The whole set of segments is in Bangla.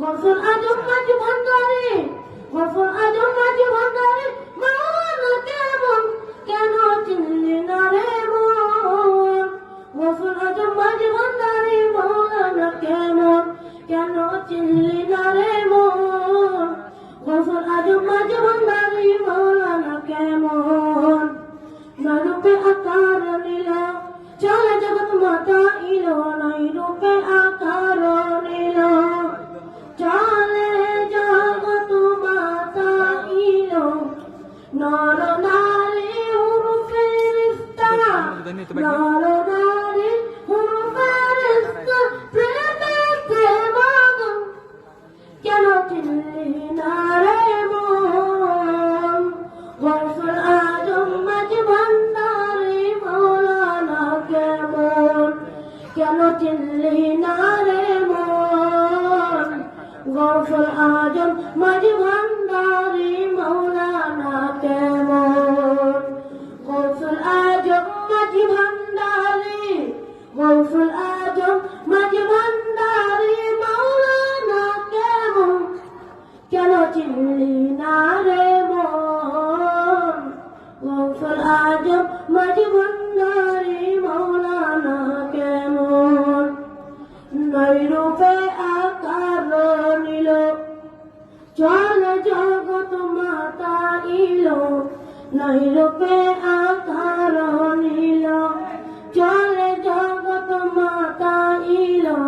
غفور أدم ما جبهن داري غفور أدم ما جبهن داري ما وانا كامون كانوا تلنا ريمون غفور أدم ما جبهن داري ما وانا كامون كانوا تلنا ريمون غفور أدم ما جبهن داري ما وانا كامون নরূপে আকার নীল চলে জগৎ মাতা ইলো নাই রূপে আকার নীল চলে জগৎ মাতা ইলো নর নারী রিস্তা নর নারী প্রেমে প্রেমাগম। কেন চিনলি না রে কেন চিনলি না রে মন? আজম মাঝ ভান্ডারে মৌলানা কেমন? গফর আজম মাঝ ভান্ডারে, গফর আজম মাঝ ভান্ডারে মৌলানা কেমন? কেন চিনলি না রে মন? গফর আজম মাঝ ভান্ডারে মাতা ইলো নৈরূপে আকার নিল। চলে জগৎ মাতা ইলো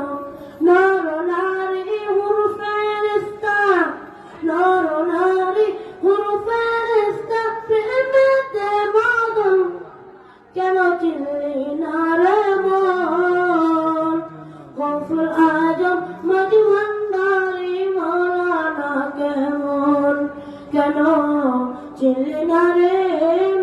নর নারী হুরুফে নর নারী হুরুফে প্রেমেতে মগন কেন চিনলি না রে আজম মাঝ কেন? চিনলি না রে